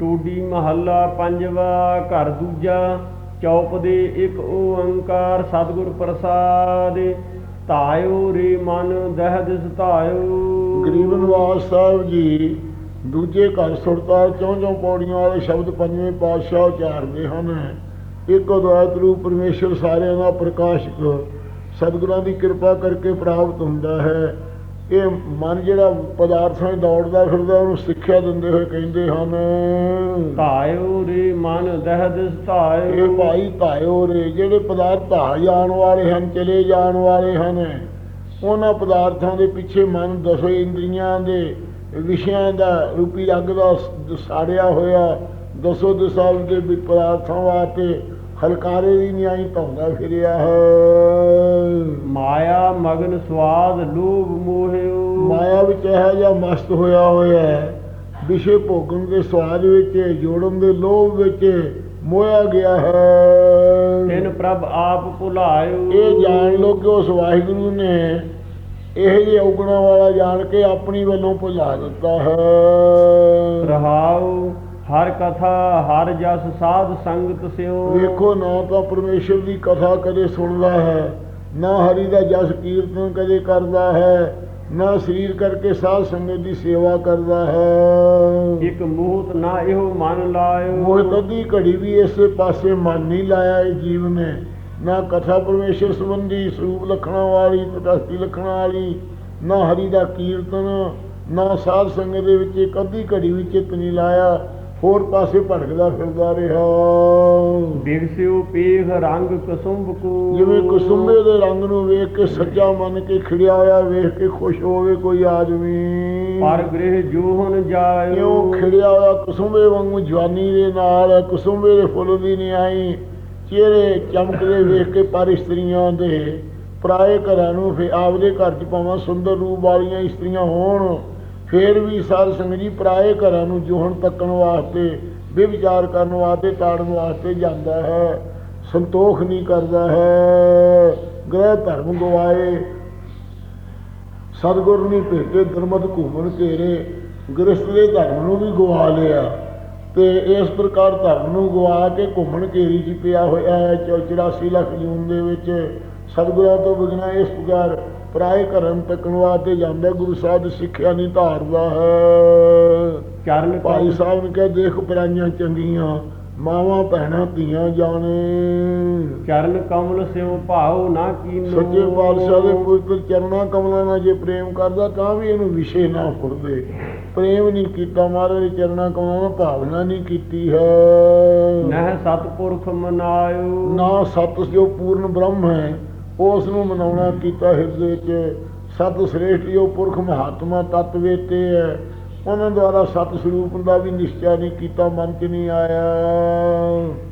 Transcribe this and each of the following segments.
ਟੋਡੀ ਮਹੱਲਾ ਪੰਜਵਾ, ਘਰ ਦੂਜਾ, ਚੌਪ ਦੇ ਇੱਕ ਓੰਕਾਰ ਸਤਿਗੁਰ ਪ੍ਰਸਾਦ, ਧਾਇਓ ਰੇ ਮਨ ਦਹਿ ਦਿਸ ਧਾਇਓ ਗਰੀਬ ਨਿਵਾਸ ਸਾਹਿਬ ਜੀ, ਦੂਜੇ ਘਰ ਸੁਰਤਾ ਚੌਂ ਚੌਂ ਪੌੜੀਆਂ ਵਾਲੇ ਸ਼ਬਦ ਪੰਜਵੇਂ ਪਾਤਸ਼ਾਹ ਉਚਾਰਦੇ ਹਨ। ਇੱਕ ਅਦਵੈਤ ਰੂਪ ਪਰਮੇਸ਼ਰ ਸਾਰਿਆਂ ਦਾ ਪ੍ਰਕਾਸ਼ਕ, ਸਤਿਗੁਰਾਂ ਦੀ ਕਿਰਪਾ ਕਰਕੇ ਪ੍ਰਾਪਤ ਹੁੰਦਾ ਹੈ। ਇਹ ਮਨ ਜਿਹੜਾ ਪਦਾਰਥਾਂ 'ਚ ਦੌੜਦਾ ਫਿਰਦਾ ਉਹਨੂੰ ਸਿੱਖਿਆ ਦਿੰਦੇ ਹੋਏ ਕਹਿੰਦੇ ਹਨ। ਧਾਇਓ ਰੇ ਮਨ ਦਹਿ ਦਿਸ ਧਾਇਓ। ਇਹ ਭਾਈ ਧਾਇਓ ਰੇ ਜਿਹੜੇ ਪਦਾਰਥ ਧਾ ਜਾਣ ਵਾਲੇ ਹਨ ਚਲੇ ਜਾਣ ਵਾਲੇ ਹਨ ਉਹਨਾਂ ਪਦਾਰਥਾਂ ਦੇ ਪਿੱਛੇ ਮਨ ਦਸੋ ਇੰਦਰੀਆਂ ਦੇ ਵਿਸ਼ਿਆਂ ਦਾ ਰੂਪੀ ਅੱਗ ਦਾ ਸਾੜਿਆ ਹੋਇਆ ਦਸੋ ਦਿਸ਼ਾ ਦੇ ਵੀ ਪਦਾਰਥਾਂ ਵਾਸਤੇ ਹਲਕਾਰੇ ਦੀ ਨਿਆਈ ਧੌਂਦਾ ਫਿਰਿਆ ਹੈ। ਮਾਇਆ ਮਗਨ ਸਵਾਦ ਲੋਭ ਮੋਹਿਓ। ਮਾਇਆ ਵਿੱਚ ਇਹ ਜਿਹਾ ਮਸਤ ਹੋਇਆ ਹੋਇਆ ਹੈ। ਵਿਸ਼ੇ ਭੋਗਣ ਦੇ ਸਵਾਦ ਵਿੱਚ ਜੋੜਨ ਦੇ ਲੋਭ ਵਿੱਚ ਮੋਇਆ ਗਿਆ ਹੈ। ਤਿਨ ਪ੍ਰਭ ਆਪ ਭੁਲਾਇਓ। ਇਹ ਜਾਣ ਲਓ ਕਿ ਉਸ ਵਾਹਿਗੁਰੂ ਨੇ ਇਹ ਜਿਹੇ ਔਗਣਾ ਵਾਲਾ ਜਾਣ ਕੇ ਆਪਣੀ ਵੱਲੋਂ ਭੁਲਾ ਦਿੱਤਾ ਹੈ। ਰਹਾਉ ਹਰ ਕਥਾ ਹਰ ਜਸ ਸਾਧ ਸੰਗਤ ਸਿਓ। ਵੇਖੋ ਨਾ ਤਾਂ ਪਰਮੇਸ਼ਰ ਦੀ ਕਥਾ ਕਦੇ ਸੁਣਦਾ ਹੈ ਨਾ ਹਰੀ ਦਾ ਜਸ ਕੀਰਤਨ ਕਦੇ ਕਰਦਾ ਹੈ ਨਾ ਸਰੀਰ ਕਰਕੇ ਸਾਧ ਸੰਗਤ ਦੀ ਸੇਵਾ ਕਰਦਾ ਹੈ। ਇਕ ਮੂਹਤ ਨਾ ਇਹੋ ਮਨ ਲਾਇਓ। ਮੋਹ ਕਦੀ ਘੜੀ ਵੀ ਇਸੇ ਪਾਸੇ ਮਨ ਨਹੀਂ ਲਾਇਆ ਇਹ ਜੀਵ ਨੇ। ਨਾ ਕਥਾ ਪਰਮੇਸ਼ਰ ਸੰਬੰਧੀ ਸਰੂਪ ਲਖਣਾ ਵਾਲੀ ਤਟਸਥੀ ਲਖਣਾ ਵਾਲੀ ਨਾ ਹਰੀ ਦਾ ਕੀਰਤਨ ਨਾ ਸਾਧ ਸੰਗਤ ਦੇ ਵਿੱਚ ਕਦੀ ਘੜੀ ਵੀ ਚਿੱਤ ਨਹੀਂ ਲਾਇਆ। ਹੋਰ ਪਾਸੇ ਭਟਕਦਾ ਫਿਰਦਾ ਰਿਹਾ। ਬਿਗਸਿਓ ਪੇਖ ਰੰਗ ਕਸੁੰਭ ਕੋ। ਜਿਵੇਂ ਕੁਸੁੰਬੇ ਦੇ ਰੰਗ ਨੂੰ ਵੇਖ ਕੇ ਸੱਚਾ ਮੰਨ ਕੇ ਖਿੜਿਆ ਹੋਇਆ ਵੇਖ ਕੇ ਖੁਸ਼ ਹੋਵੇ ਕੋਈ ਆਦਮੀ। ਪਰ ਗ੍ਰਹਿ ਜੋਹਨ ਜਾਇਓ। ਕਿਉਂ ਖਿੜਿਆ ਹੋਇਆ ਕੁਸੁੰਬੇ ਵਾਂਗੂ ਜਵਾਨੀ ਦੇ ਨਾਲ ਕੁਸੁੰਬੇ ਦੇ ਫੁੱਲ ਦੀ ਨਹੀਂ ਆਈ। ਚਿਹਰੇ ਚਮਕਦੇ ਵੇਖ ਕੇ ਪਰ ਇਸਤਰੀਆਂ ਦੇ ਪਰਾਏ ਘਰਾਂ ਨੂੰ ਫੇ ਆਪਦੇ ਘਰ 'ਚ ਭਾਵੇਂ ਸੁੰਦਰ ਰੂਪ ਵਾਲੀਆਂ ਇਸਤਰੀਆਂ ਹੋਣ। ਫੇਰ ਵੀ ਸਾਧ ਸੰਗਤ ਜੀ ਪਰਾਏ ਘਰਾਂ ਨੂੰ ਜੋਹਣ ਤੱਕਣ ਵਾਸਤੇ, ਵਿਵਚਾਰ ਕਰਨ ਵਾਸਤੇ ਤਾੜਨ ਵਾਸਤੇ ਜਾਂਦਾ ਹੈ। ਸੰਤੋਖ ਨਹੀਂ ਕਰਦਾ ਹੈ। ਗ੍ਰਹਿ ਧਰਮ ਗਵਾਏ। ਸਤਿਗੁਰ ਨੇ ਭੇਟੇ ਦਰਮਤ ਘੁੰਮਣ ਘੇਰੇ। ਗ੍ਰਸਤ ਦੇ ਧਰਮ ਨੂੰ ਵੀ ਗਵਾ ਲਿਆ। ਤੇ ਇਸ ਪ੍ਰਕਾਰ ਧਰਮ ਨੂੰ ਗਵਾ ਕੇ ਘੁੰਮਣ ਘੇਰੀ ਚ ਪਿਆ ਹੋਇਆ ਹੈ। 84 ਲੱਖ ਜੂਨ ਦੇ ਵਿੱਚ ਸਤਿਗੁਰਾਂ ਤੋਂ ਬਿਨਾਂ ਇਸ ਪ੍ਰਕਾਰ ਪਰਾਏ ਘਰਮ ਤੱਕਣ ਵਾਸਤੇ ਜਾਂਦਾ ਗੁਰੂ ਸਾਹਿਬ ਦੀ ਸਿੱਖਿਆ ਨਹੀਂ ਧਾਰਦਾ ਹੈ। ਚਰਨ ਭਾਈ ਸਾਹਿਬ ਨੇ ਕਿਹਾ ਦੇਖ ਪਰਾਈਆਂ ਚੰਗੀਆਂ ਮਾਵਾਂ ਭੈਣਾਂ ਧੀਆਂ ਜਾਣੇ। ਚਰਨ ਕਮਲ ਸਿਓ ਭਾਉ ਨਾ ਕੀਨੋ। ਸੱਚੇ ਪਾਤਸ਼ਾਹ ਦੇ ਪਵਿੱਤਰ ਚਰਨਾਂ ਕਮਲਾਂ ਨਾਲ ਜੇ ਪ੍ਰੇਮ ਕਰਦਾ ਤਾਂ ਵੀ ਇਹਨੂੰ ਵਿਸ਼ੇ ਨਾ ਫੁਰਦੇ ਪ੍ਰੇਮ ਨਹੀਂ ਕੀਤਾ ਮਹਾਰਾਜ ਦੇ ਚਰਨਾਂ ਕਮਲਾਂ ਨਾਲ ਭਾਵਨਾ ਨਹੀਂ ਕੀਤੀ ਹੈ। ਨਹਿ ਸਤਪੁਰਖ ਮਨਾਇਓ। ਨਾ ਸਤ ਜੋ ਪੂਰਨ ਬ੍ਰਹਮ ਹੈ। ਉਸ ਨੂੰ ਮਨਾਉਣਾ ਕੀਤਾ ਹਿਰਦੇ 'ਚ। ਸਤ ਸ੍ਰੇਸ਼ਟ ਜੋ ਪੁਰਖ ਮਹਾਤਮਾ ਤਤ ਵੇਤੇ ਹੈ ਉਹਨਾਂ ਦੁਆਰਾ ਸਤ ਸਰੂਪ ਦਾ ਵੀ ਨਿਸ਼ਚੈ ਨਹੀਂ ਕੀਤਾ ਮਨ 'ਚ ਨਹੀਂ ਆਇਆ।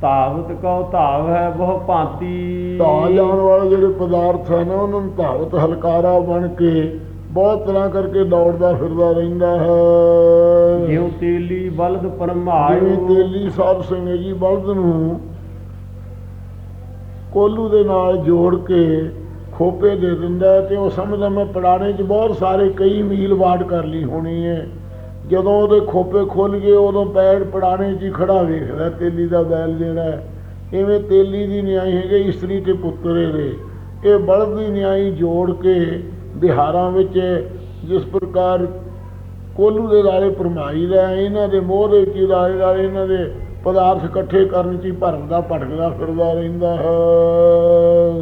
ਧਾਵਤ ਕਉ ਧਾਵ ਹੈ ਬਹੁ ਭਾਂਤੀ। ਧਾ ਜਾਣ ਵਾਲੇ ਜਿਹੜੇ ਪਦਾਰਥ ਹਨ ਉਹਨਾਂ ਨੂੰ ਧਾਵਤ ਹਲਕਾਰਾ ਬਣ ਕੇ ਬਹੁਤ ਤਰ੍ਹਾਂ ਕਰਕੇ ਦੌੜਦਾ ਫਿਰਦਾ ਰਹਿੰਦਾ ਹੈ। ਜਿਉ ਤੇਲੀ ਬਲਦ ਪਰਮਾਇਓ ਤੇਲੀ ਸਾਧ ਸੰਗਤ ਜੀ ਬਲਦ ਨੂੰ ਕੋਲੂ ਦੇ ਨਾਲ ਜੋੜ ਕੇ ਖੋਪੇ ਦੇ ਦਿੰਦਾ ਹੈ ਤੇ ਉਹ ਸਮਝਦਾ ਮੈਂ ਪੜਾਣੇ 'ਚ ਬਹੁਤ ਸਾਰੇ ਕਈ ਮੀਲ ਵਾਟ ਕਰ ਲਈ ਹੋਣੀ ਹੈ ਜਦੋਂ ਉਹਦੇ ਖੋਪੇ ਖੁੱਲ ਗਏ, ਉਦੋਂ ਪੈਰ ਪੜਾਣੇ 'ਚ ਹੀ ਖੜਾ ਵੇਖਦਾ ਤੇਲੀ ਦਾ ਬੈਲ ਜਿਹੜਾ ਹੈ। ਇਵੇਂ ਤੇਲੀ ਦੀ ਨਿਆਈ ਹੈਗੇ, ਇਸਤਰੀ ਤੇ ਪੁੱਤਰ ਦੇ ਇਹ ਬਲਦ ਦੀ ਨਿਆਈ ਜੋੜ ਕੇ ਬਿਹਾਰਾਂ ਵਿੱਚ ਜਿਸ ਪ੍ਰਕਾਰ ਕੋਲੂ ਦੇ ਲਾਲੇ ਪਰਮਾਈ ਦਾ ਇਹਨਾਂ ਦੇ ਮੋਹ ਦੇ ਵਿੱਚ ਲਾਲੇ ਲਾਲੇ ਇਹਨਾਂ ਦੇ ਪਦਾਰਥ ਇਕੱਠੇ ਕਰਨ ਚ ਹੀ ਭਰਮ ਦਾ ਭਟਕਦਾ ਫਿਰਦਾ ਰਹਿੰਦਾ ਹੈ।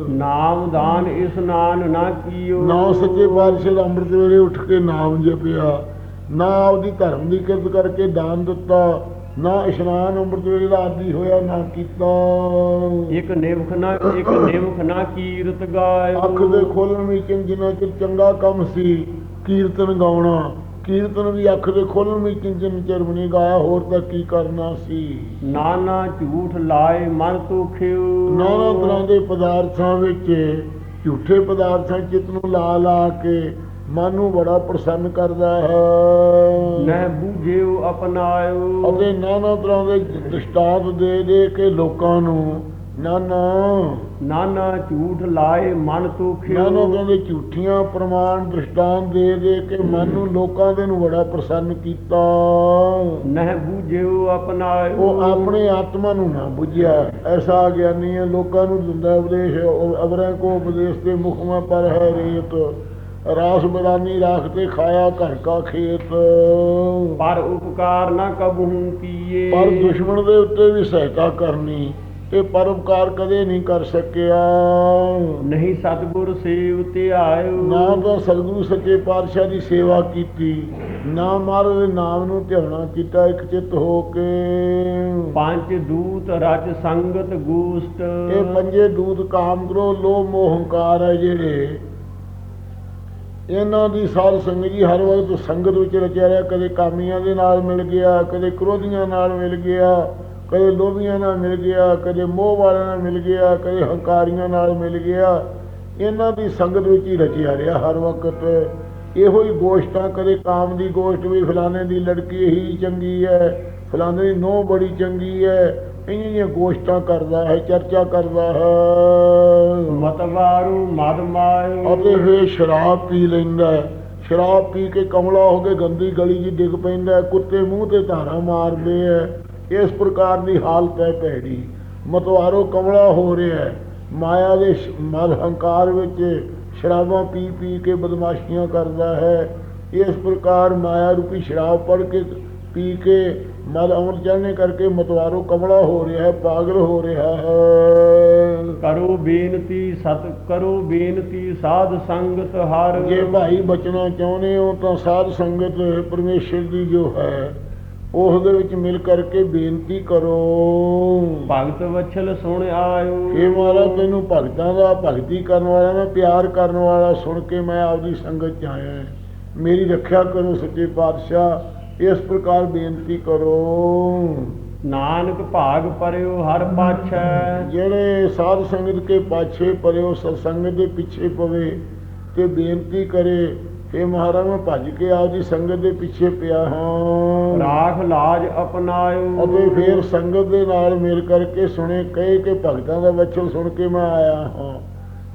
ਨਾਮ ਦਾਨ ਇਸਨਾਨ ਨਾ ਕੀਓ। ਨਾ ਸੱਚੇ ਪਾਤਸ਼ਾਹ ਦਾ ਅੰਮ੍ਰਿਤ ਵੇਲੇ ਉੱਠ ਕੇ ਨਾਮ ਜਪਿਆ। ਨਾ ਆਪਦੀ ਧਰਮ ਦੀ ਕਿਰਤ ਕਰਕੇ ਦਾਨ ਦਿੱਤਾ। ਨਾ ਇਸ਼ਨਾਨ ਅੰਮ੍ਰਿਤ ਵੇਲੇ ਦਾ ਆਦੀ ਹੋਇਆ ਨਾ ਕੀਤਾ। ਇਕ ਨਿਵਖ ਨਾ ਇਕ ਨਿਵਖ ਨਾ ਕੀਰਤ ਗਾਇਓ। ਅੱਖ ਦੇ ਖੋਲਣ ਵਿੱਚ ਜਿੰਨਾ ਚਿਰ ਚੰਗਾ ਕੰਮ ਸੀ ਕੀਰਤਨ ਗਾਉਣਾ। ਕੀਰਤਨ ਵੀ ਅੱਖ ਦੇ ਖੋਲਣ ਵਿੱਚ ਜਿੰਨ ਚਿਰ ਨਹੀਂ ਗਾਇਆ ਹੋਰ ਤਾਂ ਕੀ ਕਰਨਾ ਸੀ? ਨਾਨਾ ਝੂਠ ਲਾਏ ਮਨ ਤੋਖਿਓ ਨਾਨਾ ਤਰ੍ਹਾਂ ਦੇ ਪਦਾਰਥਾਂ ਵਿੱਚ ਝੂਠੇ ਪਦਾਰਥਾਂ ਚਿੱਤ ਨੂੰ ਲਾ ਲਾ ਕੇ ਮਨ ਨੂੰ ਬੜਾ ਪ੍ਰਸੰਨ ਕਰਦਾ ਹੈ। ਨਹਿ ਬੂਝਿਓ ਅਪਨਾਇਓ। ਅਤੇ ਨਾਨਾ ਤਰ੍ਹਾਂ ਦੇ ਦ੍ਰਿਸ਼ਟਾਂਤ ਦੇ ਦੇ ਕੇ ਲੋਕਾਂ ਨੂੰ ਨਾਨਾ ਨਾਨਾ ਝੂਠ ਲਾਏ ਮਨ ਤੋਖਿਓ ਨਾਨਾ ਕਹਿੰਦੇ ਝੂਠੀਆਂ ਪ੍ਰਮਾਣ ਦ੍ਰਿਸ਼ਟਾਂਤ ਦੇ ਦੇ ਕੇ ਮਨ ਨੂੰ ਲੋਕਾਂ ਦੇ ਨੂੰ ਬੜਾ ਪ੍ਰਸੰਨ ਕੀਤਾ। ਨਹਿ ਬੂਝਿਓ ਅਪਨਾਇਓ ਉਹ ਆਪਣੇ ਆਤਮਾ ਨੂੰ ਨਾ ਬੁੱਝਿਆ। ਐਸਾ ਗਿਆਨੀ ਹੈ ਲੋਕਾਂ ਨੂੰ ਦਿੰਦਾ ਉਪਦੇਸ਼ ਉਹ ਅਵਰਾਂ ਕੋ ਉਪਦੇਸ਼ ਦੇ ਮੁਖ ਮਾ ਪਰ ਹੈ ਰੇਤ। ਰਾਸ ਬਰਾਨੀ ਰਾਖ ਤੇ ਖਾਇਆ ਘਰ ਕਾ ਖੇਤ। ਪਰ ਉਪਕਾਰ ਨਾ ਕਬਹੂ ਕੀਏ। ਪਰ ਦੁਸ਼ਮਣ ਦੇ ਉੱਤੇ ਵੀ ਸਹਾਇਤਾ ਕਰਨੀ। ਇਹ ਪਰਉਪਕਾਰ ਕਦੇ ਨਹੀਂ ਕਰ ਸਕਿਆ। ਨਹੀਂ ਸਤਿਗੁਰ ਸੇਵ ਧਿਆਇਓ। ਨਾ ਤਾਂ ਸਤਿਗੁਰੂ ਸੱਚੇ ਪਾਤਸ਼ਾਹ ਦੀ ਸੇਵਾ ਕੀਤੀ ਨਾ ਮਹਾਰਾਜ ਦੇ ਨਾਮ ਨੂੰ ਧਿਆਉਣਾ ਕੀਤਾ ਇੱਕ ਚਿੱਤ ਹੋ ਕੇ। ਪੰਜ ਦੂਤ ਰਚ ਸੰਗਤ ਗੋਸ਼ਟ ਇਹ ਪੰਜੇ ਦੂਤ ਕਾਮ ਕਰੋ ਲੋਭ ਮੋਹ ਹੰਕਾਰ ਹੈ ਜਿਹੜੇ। ਇਹਨਾਂ ਦੀ ਸਾਧ ਸੰਗਤ ਜੀ ਹਰ ਵਕਤ ਸੰਗਤ ਵਿੱਚ ਰਚਿਆ ਰਿਹਾ ਕਦੇ ਕਾਮੀਆਂ ਦੇ ਨਾਲ ਮਿਲ ਗਿਆ ਕਦੇ ਕ੍ਰੋਧੀਆਂ ਨਾਲ ਮਿਲ ਗਿਆ। ਕਦੇ ਲੋਭੀਆਂ ਨਾਲ ਮਿਲ ਗਿਆ ਕਦੇ ਮੋਹ ਵਾਲਿਆਂ ਨਾਲ ਮਿਲ ਗਿਆ ਕਦੇ ਹੰਕਾਰੀਆਂ ਨਾਲ ਮਿਲ ਗਿਆ। ਇਹਨਾਂ ਦੀ ਸੰਗਤ ਵਿੱਚ ਹੀ ਰਚਿਆ ਰਿਹਾ ਹਰ ਵਕਤ। ਇਹੋ ਹੀ ਗੋਸ਼ਟਾਂ ਕਦੇ ਕਾਮ ਦੀ ਗੋਸ਼ਟ ਵੀ ਫਲਾਣੇ ਦੀ ਲੜਕੀ ਹੀ ਚੰਗੀ ਹੈ ਫਲਾਣੇ ਦੀ ਨੋਹ ਬੜੀ ਚੰਗੀ ਹੈ। ਇੰਨੀਆਂ ਜਿਹੀਆਂ ਗੋਸ਼ਟਾਂ ਕਰਦਾ ਹੈ ਚਰਚਾ ਕਰਦਾ ਹੈ। ਮਤਵਾਰੂ ਮਦ ਮਾਇਓ। ਅਤੇ ਫਿਰ ਸ਼ਰਾਬ ਪੀ ਲੈਂਦਾ। ਸ਼ਰਾਬ ਪੀ ਕੇ ਕਮਲਾ ਹੋ ਕੇ ਗੰਦੀ ਗਲੀ 'ਚ ਡਿੱਗ ਪੈਂਦਾ। ਕੁੱਤੇ ਮੂੰਹ ਤੇ ਧਾਰਾਂ ਮਾਰਦੇ ਐ ਇਸ ਪ੍ਰਕਾਰ ਦੀ ਹਾਲਤ ਹੈ ਭੈੜੀ ਮਤਵਾਰੋ ਕਮਲਾ ਹੋ ਰਿਹਾ ਹੈ। ਮਾਇਆ ਦੇ ਮਦ ਹੰਕਾਰ ਵਿੱਚ ਸ਼ਰਾਬਾਂ ਪੀ ਪੀ ਕੇ ਬਦਮਾਸ਼ੀਆਂ ਕਰਦਾ ਹੈ। ਇਸ ਪ੍ਰਕਾਰ ਮਾਇਆ ਰੂਪੀ ਸ਼ਰਾਬ ਪੜ ਕੇ ਪੀ ਕੇ ਮਦ ਅਮਰ ਚੜ੍ਹਨੇ ਕਰਕੇ ਮਤਵਾਰੋ ਕਮਲਾ ਹੋ ਰਿਹਾ ਹੈ ਪਾਗਲ ਹੋ ਰਿਹਾ ਹੈ। ਕਰੋ ਬੇਨਤੀ ਸਤ ਕਰੋ ਬੇਨਤੀ ਸਾਧ ਸੰਗਤ ਹਰ। ਜੇ ਭਾਈ ਬਚਣਾ ਚਾਹੁੰਦੇ ਹੋ ਤਾਂ ਸਾਧ ਸੰਗਤ ਪਰਮੇਸ਼ਰ ਦੀ ਜੋ ਹੈ ਉਸ ਦੇ ਵਿੱਚ ਮਿਲ ਕਰਕੇ ਬੇਨਤੀ ਕਰੋ। ਭਗਤ ਵਛਲ ਸੁਣ ਆਇਓ। ਇਹ ਮਹਾਰਾਜ ਤੈਨੂੰ ਭਗਤਾਂ ਦਾ ਭਗਤੀ ਕਰਨ ਵਾਲਾ ਦਾ ਪਿਆਰ ਕਰਨ ਵਾਲਾ ਸੁਣ ਕੇ ਮੈਂ ਆਪਦੀ ਸੰਗਤ ਚ ਆਇਆ। ਮੇਰੀ ਰੱਖਿਆ ਕਰੋ ਸੱਚੇ ਪਾਤਸ਼ਾਹ ਇਸ ਪ੍ਰਕਾਰ ਬੇਨਤੀ ਕਰੋ। ਨਾਨਕ ਭਾਗ ਪਰਿਓ ਹਰ ਪਾਛੈ। ਜਿਹੜੇ ਸਾਧ ਸੰਗਤ ਕੇ ਪਾਛੇ ਪਰਿਓ ਸਤਸੰਗਤ ਦੇ ਪਿੱਛੇ ਪਵੇ ਤੇ ਬੇਨਤੀ ਕਰੇ ਇਹ ਮਹਾਰਾਜ ਮੈਂ ਭੱਜ ਕੇ ਆਪਦੀ ਸੰਗਤ ਦੇ ਪਿੱਛੇ ਪਿਆ ਹਾਂ। ਰਾਖ ਲਾਜ ਅਪਨਾਇਓ ਅਤੇ ਫਿਰ ਸੰਗਤ ਦੇ ਨਾਲ ਮਿਲ ਕਰਕੇ ਸੁਣੇ ਕਹੇ ਕਿ ਭਗਤਾਂ ਦਾ ਵਚਨ ਸੁਣ ਕੇ ਮੈਂ ਆਇਆ ਹਾਂ।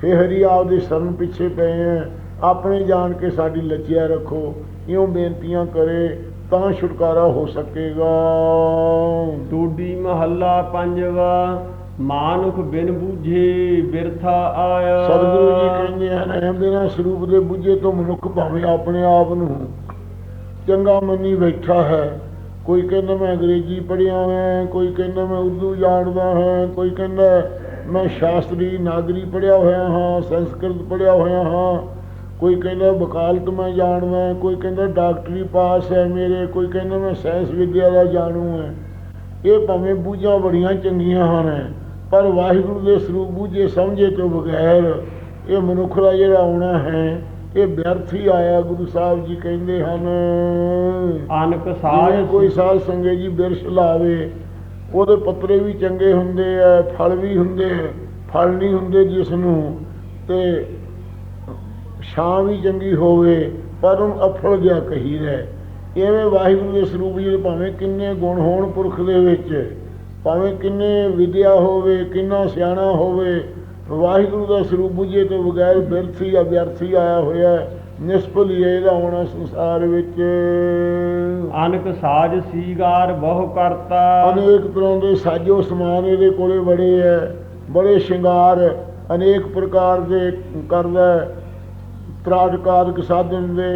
ਫੇ ਹਰੀ ਆਪਦੀ ਸ਼ਰਨ ਪਿੱਛੇ ਪਏ ਹੈ ਆਪਣੇ ਜਾਣ ਕੇ ਸਾਡੀ ਲੱਜਿਆ ਰੱਖੋ। ਇਉਂ ਬੇਨਤੀਆਂ ਕਰੇ ਤਾਂ ਛੁਟਕਾਰਾ ਹੋ ਸਕੇਗਾ। ਟੂਡੀ ਮਹੱਲਾ ਪੰਜਵਾ। ਮਾਨੁਖ ਬਿਨ ਬੂਝੇ ਬਿਰਥਾ ਆਇਆ। ਸਤਿਗੁਰੂ ਜੀ ਕਹਿੰਦੇ ਹਨ ਐਂ ਬਿਨਾਂ ਸਰੂਪ ਦੇ ਬੁੱਝੇ ਤੋਂ ਮਨੁੱਖ ਭਾਵੇਂ ਆਪਣੇ ਆਪ ਨੂੰ ਚੰਗਾ ਮੰਨੀ ਬੈਠਾ ਹੈ। ਕੋਈ ਕਹਿੰਦਾ ਮੈਂ ਅੰਗਰੇਜ਼ੀ ਪੜ੍ਹਿਆ ਹੋਇਆ ਕੋਈ ਕਹਿੰਦਾ ਮੈਂ ਉਰਦੂ ਜਾਣਦਾ ਹੈ, ਕੋਈ ਕਹਿੰਦਾ ਮੈਂ ਸ਼ਾਸਤਰੀ ਨਾਗਰੀ ਪੜ੍ਹਿਆ ਹੋਇਆ ਹਾਂ, ਸੰਸਕ੍ਰਿਤ ਪੜ੍ਹਿਆ ਹੋਇਆ ਹਾਂ। ਕੋਈ ਕਹਿੰਦਾ ਵਕਾਲਤ ਮੈਂ ਜਾਣਦਾ ਕੋਈ ਕਹਿੰਦਾ ਡਾਕਟਰੀ ਪਾਸ ਹੈ ਮੇਰੇ, ਕੋਈ ਕਹਿੰਦਾ ਮੈਂ ਸਾਇੰਸ ਵਿਦਿਆ ਦਾ ਜਾਣੂ ਹੈ। ਇਹ ਭਾਵੇਂ ਬੂਝਾਂ ਬੜੀਆਂ ਚੰਗੀਆਂ ਹਨ। ਪਰ ਵਾਹਿਗੁਰੂ ਦੇ ਸਰੂਪ ਬੂਝੇ ਸਮਝੇ ਤੋਂ ਬਗੈਰ ਇਹ ਮਨੁੱਖ ਦਾ ਜਿਹੜਾ ਆਉਣਾ ਹੈ ਇਹ ਵਿਅਰਥ ਹੀ ਆਇਆ ਗੁਰੂ ਸਾਹਿਬ ਜੀ ਕਹਿੰਦੇ ਹਨ ਅਨਕ ਸਾਜ ਕੋਈ ਸਾਧ ਸੰਗੇ ਜੀ ਬਿਰਸ਼ ਲਾਵੇ ਉਹਦੇ ਪੱਤਰੇ ਵੀ ਚੰਗੇ ਹੁੰਦੇ ਆ ਫਲ ਵੀ ਹੁੰਦੇ ਫਲ ਨਹੀਂ ਹੁੰਦੇ ਜਿਸ ਨੂੰ ਤੇ ਛਾਂ ਵੀ ਚੰਗੀ ਹੋਵੇ ਪਰ ਉਹਨੂੰ ਅਫਲ ਜਿਹਾ ਕਹੀਦਾ। ਐਵੇਂ ਵਾਹਿਗੁਰੂ ਦੇ ਸਰੂਪ ਜੀ ਦੇ ਭਾਵੇਂ ਕਿੰਨੇ ਗੁਣ ਹੋਣ ਪੁਰਖ ਦੇ ਵਿੱਚ ਭਾਵੇਂ ਕਿੰਨੇ ਵਿਦਿਆ ਹੋਵੇ ਕਿੰਨਾ ਸਿਆਣਾ ਹੋਵੇ ਵਾਹਿਗੁਰੂ ਦਾ ਸਰੂਪ ਬੁਝੇ ਤੋਂ ਬਗੈਰ ਬਿਰਥੀ ਵਿਅਰਥੀ ਆਇਆ ਹੋਇਆ। ਨਿਸਫਲ ਹੀ ਇਹਦਾ ਆਉਣਾ ਸੰਸਾਰ ਵਿੱਚ ਅਨਕ ਸਾਜ ਸੀਗਾਰ ਬਹੁ ਕਰਤਾ ਅਨੇਕ ਤਰ੍ਹਾਂ ਦੇ ਸਾਜੋ ਸਮਾਨ ਇਹਦੇ ਕੋਲੇ ਬੜੇ ਹੈ ਬੜੇ ਸ਼ਿੰਗਾਰ ਅਨੇਕ ਪ੍ਰਕਾਰ ਦੇ ਕਰਦਾ। ਤਰਾਟਕਾਰਕ ਸਾਧਨ ਦੇ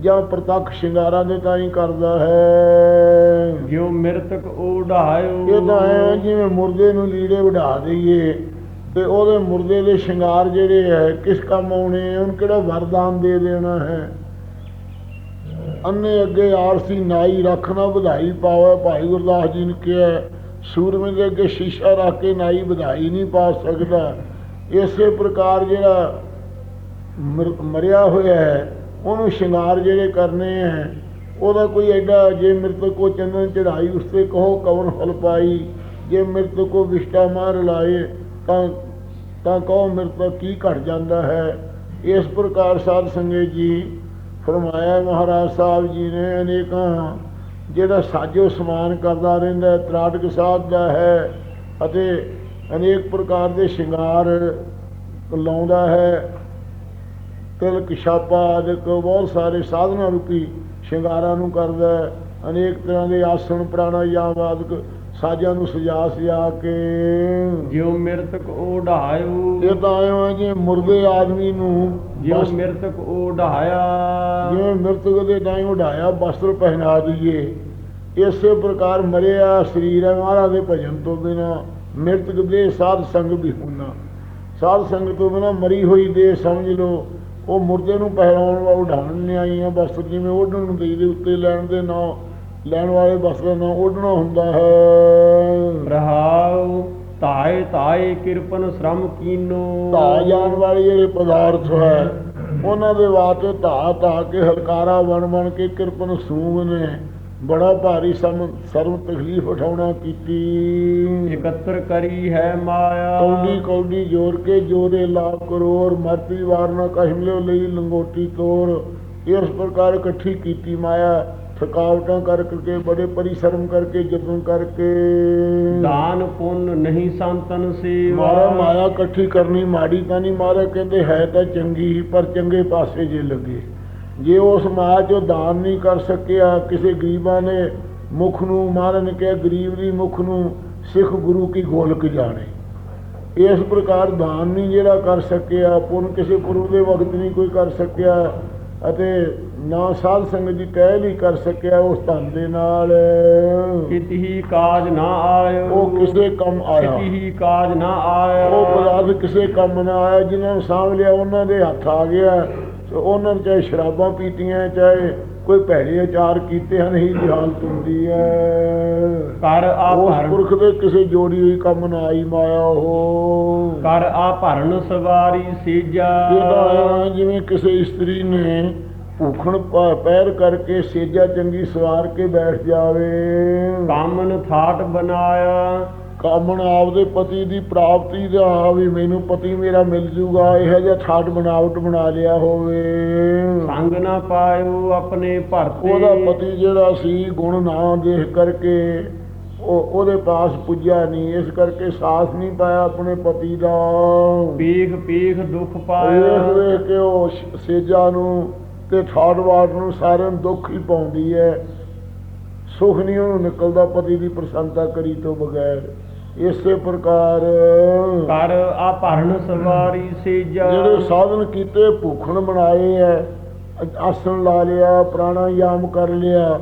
ਜਾਂ ਪ੍ਰਤੱਖ ਸ਼ਿੰਗਾਰਾਂ ਦੇ ਤਾਂ ਹੀ ਕਰਦਾ ਹੈ ਜਿਉ ਮਿਰਤਕ ਓਢਾਇਓ ਇਹ ਤਾਂ ਹੈ ਜਿਵੇਂ ਮੁਰਦੇ ਨੂੰ ਲੀੜੇ ਵਢਾ ਦਈਏ, ਤੇ ਉਹਦੇ ਮੁਰਦੇ ਦੇ ਸ਼ਿੰਗਾਰ ਜਿਹੜੇ ਹੈ ਕਿਸ ਕੰਮ ਆਉਣੇ ਉਹਨੂੰ ਕਿਹੜਾ ਵਰਦਾਨ ਦੇ ਦੇਣਾ ਹੈ? ਅੰਨੇ ਅੱਗੇ ਆਰਸੀ ਨਾਈ ਰੱਖਣਾ, ਵਧਾਈ ਪਾਵੇ, ਭਾਈ ਗੁਰਦਾਸ ਜੀ ਨੇ ਕਿਹਾ, ਸੂਰਮੇ ਦੇ ਅੱਗੇ ਸ਼ੀਸ਼ਾ ਰੱਖ ਕੇ ਨਾਈ ਵਧਾਈ ਨਹੀਂ ਪਾ ਸਕਦਾ। ਇਸੇ ਪ੍ਰਕਾਰ ਜਿਹੜਾ ਮਰ- ਮਰਿਆ ਹੋਇਆ ਹੈ, ਉਹਨੂੰ ਸ਼ਿੰਗਾਰ ਜਿਹੜੇ ਕਰਨੇ ਹੈ ਉਹਦਾ ਕੋਈ ਐਡਾ, ਜੇ ਮਿਰਤਕ ਕੋ ਚੰਦਨ ਚੜਾਈ ਉਸ ਤੇ ਕਹੋ ਕਵਨ ਫਲ ਪਾਈ, ਜੇ ਮਿਰਤਕ ਕੋ ਵਿਸ਼ਟਾ ਮਾਰ ਲਾਏ, ਤਾਂ ਤਾਂ ਕਹੋ ਮਿਰਤਕ ਕੀ ਘਟ ਜਾਂਦਾ ਹੈ। ਇਸ ਪ੍ਰਕਾਰ ਸਾਧ ਸੰਗਤ ਜੀ ਫਰਮਾਇਆ, ਮਹਾਰਾਜ ਸਾਹਿਬ ਜੀ ਨੇ ਅਨੇਕਾਂ, ਜਿਹੜਾ ਸਾਜੋ ਸਮਾਨ ਕਰਦਾ ਰਹਿੰਦਾ ਤਰਾਟਕ ਸਾਧ ਦਾ ਹੈ, ਅਤੇ ਅਨੇਕ ਪ੍ਰਕਾਰ ਦੇ ਸ਼ਿੰਗਾਰ ਲਾਉਂਦਾ ਹੈ, ਤਿਲਕ, ਛਾਪਾ ਆਦਿਕ, ਬਹੁਤ ਸਾਰੇ ਸਾਧਨਾ ਰੂਪੀ ਸ਼ਿੰਗਾਰਾਂ ਨੂੰ ਕਰਦਾ ਹੈ ਅਨੇਕ ਤਰ੍ਹਾਂ ਦੇ ਆਸਣ ਪ੍ਰਾਣਾਯਾਮ ਆਦਿਕ ਸਾਜਾਂ ਨੂੰ ਸਜਾ ਸਜਾ ਕੇ। ਜਿਉ ਮਿਰਤਕ ਓਢਾਇਓ। ਇਹ ਤਾਂ ਆਇਓ ਹੈ ਜੇ ਮੁਰਦੇ ਆਦਮੀ ਨੂੰ ਜਿਉ ਮਿਰਤਕ ਓਢਾਇਆ। ਜਿਵੇਂ ਮ੍ਰਿਤਕ ਦੇ ਦਾਈ ਉਡਾਇਆ ਵਸਤਰ ਪਹਿਨਾ ਦਈਏ। ਇਸੇ ਪ੍ਰਕਾਰ ਮਰਿਆ ਸਰੀਰ ਹੈ ਮਹਾਰਾਜ ਦੇ ਭਜਨ ਤੋਂ ਬਿਨਾ। ਮ੍ਰਿਤਕ ਦੇ ਸਾਧ ਸੰਗ ਵੀ ਹੋਣਾ ਸਾਧ ਸੰਗ ਤੋਂ ਬਿਨਾ ਮਰੀ ਹੋਈ ਦੇ ਸਮਝ ਲਓ। ਉਹ ਮੁਰਦੇ ਨੂੰ ਪਹਿਰਾਉਣ ਵਾਲਾ ਨਹੀਂ ਆਈਆਂ ਵਸਤਰ ਜਿਵੇਂ ਓਢਣ ਨੂੰ ਦੇ ਉੱਤੇ ਲੈਣ ਦੇ ਨਾਂ ਲੈਣ ਵਾਲੇ ਵਸਤਰ ਨਾਲ ਓਢਣਾ ਹੁੰਦਾ ਹੈ। ਰਹਾਉ ਧਾਏ ਧਾਏ ਕਿਰਪਨ ਸ਼ਰਮ ਕੀਨੋ। ਧਾ ਜਾਣ ਵਾਲੇ ਜਿਹੜੇ ਪਦਾਰਥ ਹੈ। ਉਹਨਾਂ ਦੇ ਵਾਸਤੇ ਧਾ ਧਾ ਕੇ ਹਲਕਾਰਾ ਬਣ ਬਣ ਕੇ ਕਿਰਪਨ ਸੂਗ ਨੇ। ਬੜਾ ਭਾਰੀ ਸਮ ਸਰਵ ਤਕਲੀਫ ਉਠਾਉਣਾ ਕੀਤੀ। ਇਕੱਤਰ ਕਰੀ ਹੈ ਮਾਇਆ। ਕੌਡੀ ਕੌਡੀ ਜੋੜ ਕੇ ਜੋੜੇ ਲਾਭ ਕਰੋੜ ਮਰਤੀ ਵਾਰਨਾ ਕਹਿਮਲੇ ਲਈ ਲੰਗੋਟੀ ਤੋੜ ਇਸ ਪ੍ਰਕਾਰ ਇਕੱਠੀ ਕੀਤੀ ਮਾਇਆ। ਥਕਾਵਟਾਂ ਕਰ ਕਰਕੇ ਬੜੇ ਪਰਿਸ਼ਰਮ ਕਰਕੇ ਯਤਨ ਕਰਕੇ। ਦਾਨ ਪੁੰਨ ਨਹੀਂ ਸੰਤਨ ਸੇਵਾ। ਮਾਰਾ ਮਾਇਆ ਇਕੱਠੀ ਕਰਨੀ ਮਾੜੀ ਤਾਂ ਨਹੀਂ। ਮਾਰਾ ਕਹਿੰਦੇ ਹੈ ਤਾਂ ਚੰਗੀ ਹੀ ਪਰ ਚੰਗੇ ਪਾਸੇ ਜੇ ਲੱਗੇ। ਜੇ ਉਸ ਮਾਇਆ ਚੋਂ ਦਾਨ ਨਹੀਂ ਕਰ ਸਕਿਆ ਕਿਸੇ ਗਰੀਬਾਂ ਨੇ ਮੁਖ ਨੂੰ ਮਹਾਰਾਜ ਨੇ ਕਿਹਾ ਗਰੀਬ ਦੀ ਮੁਖ ਨੂੰ ਸਿੱਖ ਗੁਰੂ ਕੀ ਗੋਲਕ ਜਾਣੇ? ਇਸ ਪ੍ਰਕਾਰ ਦਾਨ ਨਹੀਂ ਜਿਹੜਾ ਕਰ ਸਕਿਆ ਪੁੰਨ ਕਿਸੇ ਪੁਰੂ ਦੇ ਵਕਤ ਨਹੀਂ ਕੋਈ ਕਰ ਸਕਿਆ ਅਤੇ ਨਾ ਸਾਧ ਸੰਗਤ ਦੀ ਕਹਿ ਨਹੀਂ ਕਰ ਸਕਿਆ ਉਸ ਧਨ ਦੇ ਨਾਲ। ਕਿਤਹੀ ਕਾਜ ਨਾ ਆਇਓ ਉਹ ਕਿਸੇ ਕੰਮ ਆਇਆ। ਕਿਤਹੀ ਕਾਜ ਨਾ ਆਇਆ ਉਹ ਪਦਾਰਥ ਕਿਸੇ ਕੰਮ ਨਾ ਆਇਆ ਜਿਨ੍ਹਾਂ ਨੂੰ ਸਾਂਭ ਲਿਆ ਉਹਨਾਂ ਦੇ ਹੱਥ ਆ ਗਿਆ। ਤੇ ਉਹਨਾਂ ਨੇ ਚਾਹੇ ਸ਼ਰਾਬਾਂ ਪੀਤੀਆਂ ਚਾਹੇ ਕੋਈ ਭੈੜੇ ਅਚਾਰ ਕੀਤੇ ਹਨ ਹੀ ਦੀ ਹਾਲਤ ਹੁੰਦੀ ਹੈ। ਕਰ ਆ ਭਰਨ ਪੁਰਖ ਦੇ ਕਿਸੇ ਜੋੜੀ ਹੋਈ ਕੰਮ ਨਾ ਆਈ ਮਾਇਆ ਉਹ। ਕਰ ਆ ਭਰਨ ਸਵਾਰੀ ਸੇਜਾ। ਜਿਵੇਂ ਕਿਸੇ ਇਸਤਰੀ ਨੇ ਭੂਖਣ ਪੈਰ ਕਰਕੇ ਸੇਜਾ ਚੰਗੀ ਸਵਾਰ ਕੇ ਬੈਠ ਜਾਵੇ। ਕਾਮਨ ਥਾਟ ਬਣਾਇਆ। ਕਾਮਣ ਆਪਦੇ ਪਤੀ ਦੀ ਪ੍ਰਾਪਤੀ ਦਾ ਵੀ ਮੈਨੂੰ ਪਤੀ ਮੇਰਾ ਮਿਲ ਜੂਗਾ ਇਹੋ ਜਿਹਾ ਠਾਟ ਬਣਾਵਟ ਬਣਾ ਲਿਆ ਹੋਵੇ। ਸੰਗ ਨਾ ਪਾਇਓ ਆਪਣੇ ਭਰਤੇ। ਉਹਦਾ ਪਤੀ ਜਿਹੜਾ ਸੀ ਗੁਣ ਨਾ ਦੇਖ ਕਰਕੇ ਉਹ ਉਹਦੇ ਪਾਸ ਪੁੱਜਿਆ ਨਹੀਂ ਇਸ ਕਰਕੇ ਸਾਥ ਨਹੀਂ ਪਾਇਆ ਆਪਣੇ ਪਤੀ ਦਾ। ਪੀਖ ਪੀਖ ਦੁੱਖ ਪਾਇਆ। ਵੇਖ ਕੇ ਉਹ ਸੇਜਾ ਨੂੰ ਤੇ ਠਾੜਵਾੜ ਨੂੰ ਸਾਰਿਆਂ ਨੂੰ ਦੁੱਖ ਹੀ ਪਾਉਂਦੀ ਹੈ। ਸੁਖ ਨਹੀਂ ਉਹਨੂੰ ਨਿਕਲਦਾ ਪਤੀ ਦੀ ਪ੍ਰਸੰਨਤਾ ਕਰੀ ਤੋਂ ਬਗੈਰ। ਇਸੇ ਪ੍ਰਕਾਰ ਕਰ ਆ ਭਰਨ ਸਵਾਰੀ ਸੇਜਾ। ਜਿਹੜੇ ਸਾਧਨ ਕੀਤੇ ਭੂਖਣ ਬਣਾਏ ਐ ਆਸਣ ਲਾ ਲਿਆ ਪ੍ਰਾਣਾਯਾਮ ਕਰ ਲਿਆ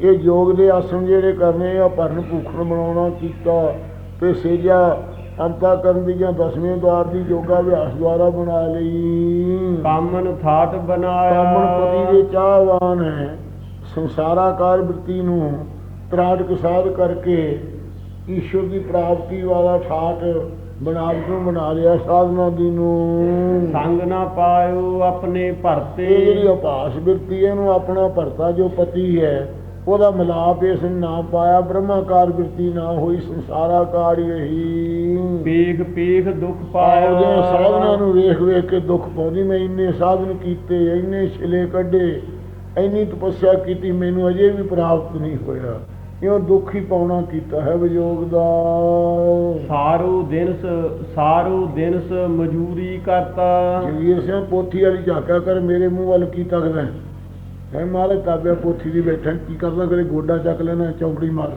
ਇਹ ਯੋਗ ਦੇ ਆਸਣ ਜਿਹੜੇ ਕਰਨੇ ਆ ਭਰਨ ਭੂਖਣ ਬਣਾਉਣਾ ਕੀਤਾ। ਤੇ ਸੇਜਾ ਅੰਤਾ ਕਰਨ ਦੀਆਂ ਦਸਵੇਂ ਦਵਾਰ ਦੀ ਯੋਗਾ ਅਭਿਆਸ ਦੁਆਰਾ ਬਣਾ ਲਈ। ਕਾਮਨ ਥਾਟ ਬਣਾਇਆ। ਕਾਮਣ ਪਤੀ ਦੇ ਚਾਹਵਾਨ ਹੈ ਸੰਸਾਰਾਕਾਰ ਬ੍ਰਿਤੀ ਨੂੰ ਤਰਾਟਕ ਸਾਧ ਕਰਕੇ ਈਸ਼ਵਰ ਦੀ ਪ੍ਰਾਪਤੀ ਵਾਲਾ ਠਾਟ ਬਣਾਵਟ ਨੂੰ ਬਣਾ ਲਿਆ ਸਾਧਨਾ ਦੀ ਨੂੰ। ਸੰਗ ਨਾ ਪਾਇਓ ਆਪਣੇ ਭਰਤੇ। ਇਹ ਜਿਹੜੀ ਅਭਾਸ ਬਿਰਤੀ ਹੈ ਇਹਨੂੰ ਆਪਣਾ ਭਰਤਾ ਜੋ ਪਤੀ ਹੈ ਉਹਦਾ ਮਿਲਾਪ ਇਸ ਨੇ ਨਾ ਪਾਇਆ ਬ੍ਰਹਮਾਕਾਰ ਬਿਰਤੀ ਨਾ ਹੋਈ ਸੰਸਾਰਾਕਾਰ ਹੀ ਰਹੀ। ਪੀਖ ਪੀਖ ਦੁੱਖ ਪਾਇਆ। ਸਾਧਨਾਂ ਨੂੰ ਵੇਖ ਵੇਖ ਕੇ ਦੁੱਖ ਪਾਉਂਦੀ ਮੈਂ ਇੰਨੇ ਸਾਧਨ ਕੀਤੇ ਇੰਨੇ ਛਿਲੇ ਕੱਢੇ ਇੰਨੀ ਤਪੱਸਿਆ ਕੀਤੀ ਮੈਨੂੰ ਅਜੇ ਵੀ ਪ੍ਰਾਪਤ ਨਹੀਂ ਹੋਇਆ। ਇਉਂ ਦੁੱਖ ਹੀ ਪਾਉਣਾ ਕੀਤਾ ਹੈ ਵਿਯੋਗ ਦਾ ਸਾਰੂ ਦਿਨਸ ਸਾਰੂ ਦਿਨਸ ਮਜੂਰੀ ਕਰਤਾ। ਜਗੀਰ ਸਿੰਘ ਪੋਥੀ ਵਾਲੀ ਝਾਕਿਆ ਕਰ ਮੇਰੇ ਮੂੰਹ ਵੱਲ ਕੀ ਤੱਕਦਾ? ਹੈ ਮਾਰੇ ਤਾਬਿਆ ਪੋਥੀ ਦੀ ਬੈਠਾ ਕੀ ਕਰਦਾ ਕਰੇ ਗੋਡਾ ਚੱਕ ਲੈਣਾ ਚੌਂਕੜੀ ਮਾਰ।